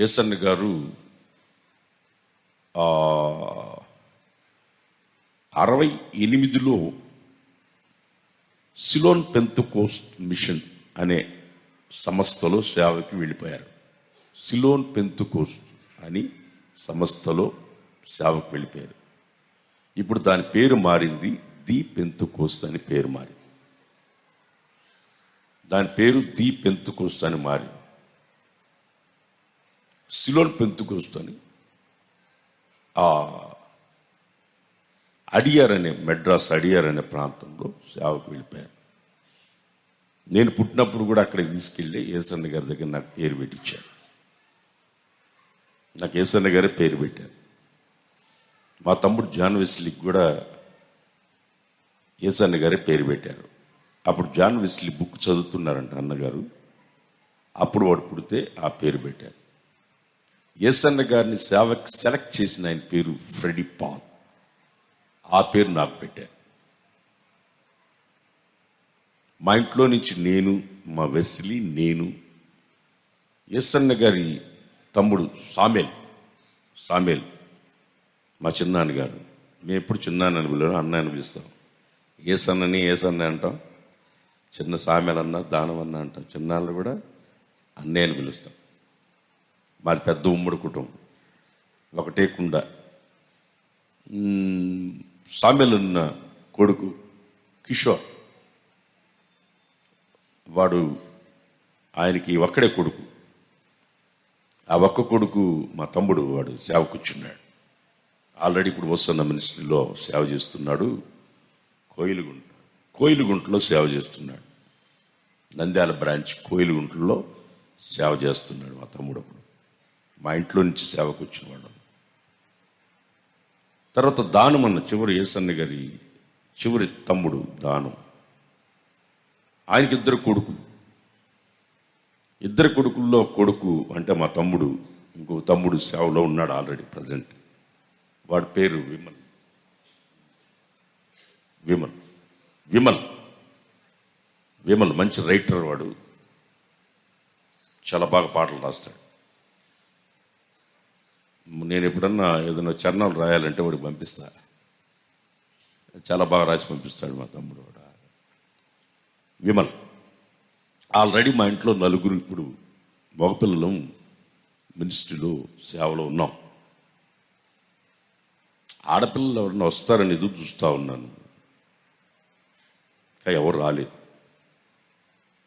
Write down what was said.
SN గారు అరవై ఎనిమిదిలో సిలోన్ పెంతుకోస్ట్ మిషన్ అనే సంస్థలో సేవకి వెళ్ళిపోయారు. సిలోన్ పెంతుకోస్ట్ అని సంస్థలో సేవకు వెళ్ళిపోయారు. ఇప్పుడు దాని పేరు మారింది ది పెంతుకోస్ట్ అని పేరు మారింది. దాని పేరు ది పెంతుకోస్ట్ అని మారింది. సిలోన్ పెంతుకోస్ట్ ఆ అడియార్ అనే మెడ్రాస్ అడియార్ అనే ప్రాంతంలో సేవకు వెళ్ళిపోయాను. నేను పుట్టినప్పుడు కూడా అక్కడికి తీసుకెళ్ళి ఏసన్న గారి దగ్గర నాకు పేరు పెట్టించారు నాకు ఏసన్న గారే పేరు పెట్టారు. మా తమ్ముడు జాన్ వెస్లీకి కూడా ఏసన్న గారే పేరు పెట్టారు. అప్పుడు జాన్ వెస్లీ బుక్ చదువుతున్నారంట అన్నగారు. అప్పుడు వాడు పుడితే ఆ పేరు పెట్టారు. ఎస్ఎన్ గారిని సేవకు సెలెక్ట్ చేసిన ఆయన పేరు ఫ్రెడి పాల్. ఆ పేరు నాకు పెట్టారు. మా ఇంట్లో నుంచి నేను మా వెస్లీ నేను ఎస్ఎన్ గారి తమ్ముడు సామేల్ సామేల్ మా చిన్నాన్న గారు మేము ఎప్పుడు చిన్నాన్న పిలవడం అన్న అని పిలుస్తాం. ఏసన్నని ఏసన్న అంటాం. చిన్న సామెలన్న దానవన్న దానం అన్న అంటాం. చిన్నాళ్ళు కూడా అన్నయ్య అని పిలుస్తాం. మరి పెద్ద ఉమ్మడి కుటుంబం. ఒకటే కుండ. సామెలున్న ఉన్న కొడుకు కిషోర్. వాడు ఆయనకి ఒక్కడే కొడుకు. ఆ ఒక్క కొడుకు మా తమ్ముడు వాడు సేవ కూర్చున్నాడు ఆల్రెడీ ఇప్పుడు వస్తున్న మినిస్ట్రీలో సేవ చేస్తున్నాడు. కోయిలుగుంట కోయిలుగుంటలో సేవ చేస్తున్నాడు. నంద్యాల బ్రాంచ్ కోయిలుగుంటలో సేవ చేస్తున్నాడు మా తమ్ముడు అప్పుడు. మా ఇంట్లో నుంచి సేవకు వచ్చినవాడు తర్వాత దానం అన్న చివరి ఏసన్న గారి చివరి తమ్ముడు దానం. ఆయనకి ఇద్దరు కొడుకు ఇద్దరు కొడుకుల్లో కొడుకు అంటే మా తమ్ముడు ఇంకో తమ్ముడు సేవలో ఉన్నాడు ఆల్రెడీ ప్రజెంట్. వాడి పేరు విమల్. విమల్. విమల్. విమల్ మంచి రైటర్ వాడు. చాలా బాగా పాటలు రాస్తాడు. నేను ఎప్పుడన్నా ఏదైనా చరణాలు రాయాలంటే వాడికి పంపిస్తా. చాలా బాగా రాసి పంపిస్తాడు మా తమ్ముడు కూడా విమల్ ఆల్రెడీ మా ఇంట్లో నలుగురు ఇప్పుడు మగపిల్లలు మినిస్ట్రీలో సేవలో ఉన్నాం. ఆడపిల్లలు ఎవరన్నా వస్తారని ఎదురు చూస్తూ ఉన్నాను. కానీ ఎవరు రాలేదు.